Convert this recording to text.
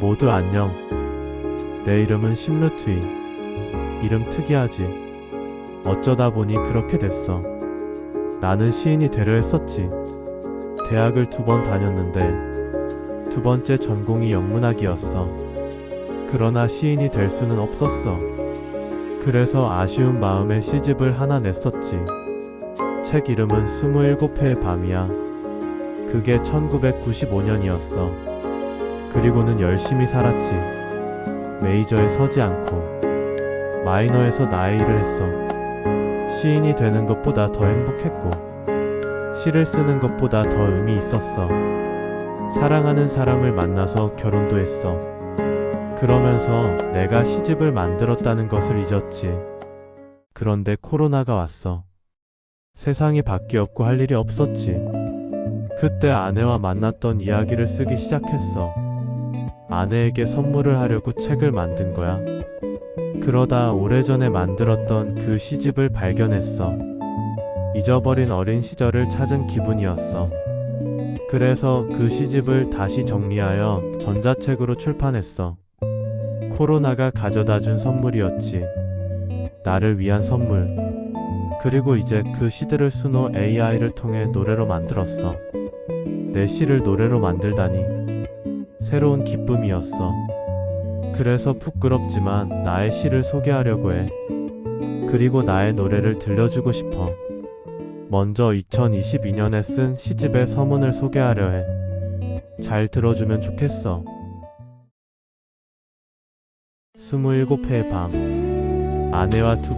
모두 안녕. 내 이름은 심르트이. 이름 특이하지. 어쩌다 보니 그렇게 됐어. 나는 시인이 되려 했었지. 대학을 두 번 다녔는데 두 번째 전공이 영문학이었어. 그러나 시인이 될 수는 없었어. 그래서 아쉬운 마음에 시집을 하나 냈었지. 책 이름은 27회의 밤이야. 그게 1995년이었어. 그리고는 열심히 살았지. 메이저에 서지 않고 마이너에서 나의 일을 했어. 시인이 되는 것보다 더 행복했고 시를 쓰는 것보다 더 의미 있었어. 사랑하는 사람을 만나서 결혼도 했어. 그러면서 내가 시집을 만들었다는 것을 잊었지. 그런데 코로나가 왔어. 세상이 바뀌었고 할 일이 없었지. 그때 아내와 만났던 이야기를 쓰기 시작했어. 아내에게 선물을 하려고 책을 만든 거야. 그러다 오래전에 만들었던 그 시집을 발견했어. 잊어버린 어린 시절을 찾은 기분이었어. 그래서 그 시집을 다시 정리하여 전자책으로 출판했어. 코로나가 가져다 준 선물이었지. 나를 위한 선물. 그리고 이제 그 시들을 수노 AI를 통해 노래로 만들었어. 내 시를 노래로 만들다니. 새로운 기쁨이었어. 그래서 부끄럽지만 나의 시를 소개하려고 해. 그리고 나의 노래를 들려주고 싶어. 먼저 2022년에 쓴 시집의 서문을 소개하려 해. 잘 들어주면 좋겠어. 27회의 밤. 아내와 두 번.